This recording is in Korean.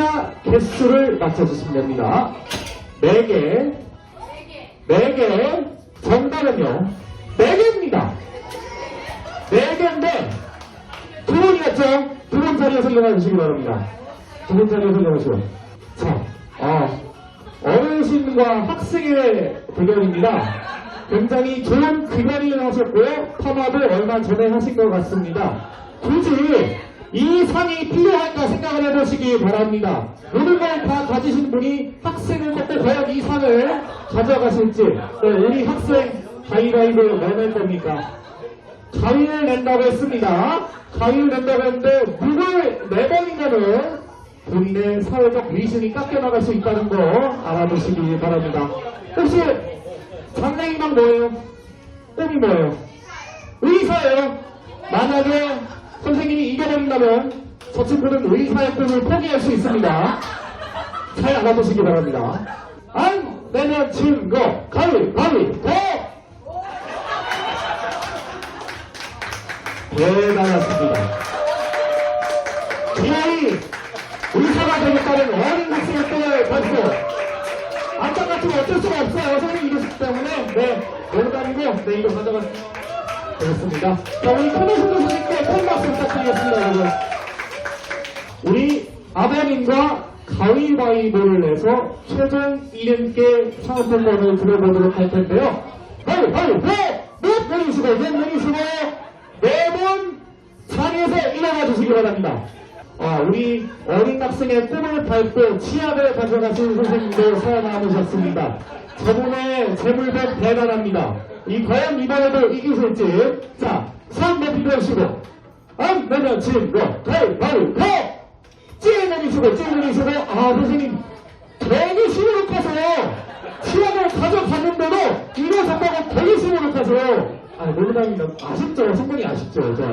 글자 개수를 맞춰주시면 됩니다. 4개, 4개, 정답은요, 4개입니다. 4개인데, 두 분이었죠? 두 분 자리에 설명해 주시기 바랍니다. 두 분 자리에 설명해 주시고. 자, 어, 어르신과 학생의 대결입니다. 굉장히 좋은 귀관을 하셨고요. 파마도 얼마 전에 하신 것 같습니다. 굳이 이 상이 필요할까 생각을 해보시기 바랍니다. 걸다 가지신 분이 학생을 먹고 과연 이 상을 가져가실지 네, 우리 학생 가위바위보 내낼 겁니까? 가위를 낸다고 했습니다. 가위를 낸다고 했는데 누굴 내버린다는 본인의 사회적 위신이 깎여나갈 수 있다는 거 알아두시기 바랍니다. 혹시 장래희망 뭐예요? 꿈이 뭐예요? 의사예요. 만약에 선생님이 이겨버린다면 저 친구는 의사의 꿈을 포기할 수 있습니다. 잘 알아두시기 바랍니다. 안 내면 증거 가위 가위 더 대단하십니다. 이 아이 의사가 되겠다는 어린 학생의 꿈을 가지고 안타깝지만 어쩔 수가 없어요. 선생님이 이러시기 때문에 네 농담이고 네 이거 가져가시면 되겠습니다. 자 우리 코너신도 선생님께 큰 박수 부탁드리겠습니다 여러분. 우리 아버님과 가위바위보를 내서 최종 1인께 상품권을 드려보도록 할 텐데요. 가위바위보! 몇 내리시고, 몇 내리시고, 네분 자리에서 일어나 주시기 바랍니다. 아, 우리 어린 학생의 꿈을 밟고 치약을 가져가신 선생님도 살아남으셨습니다. 저분의 재물백 대단합니다. 이 과연 이번에도 이기실지. 자, 손 높이 들으시고, 안 내면 진거! 찌내리시고 찌내리시고 아 선생님 되게 시무룩하세요. 치약을 가져갔는데도 이거 정도가 되게 시무룩하세요. 아 농담입니다 아쉽죠. 충분히 아쉽죠. 자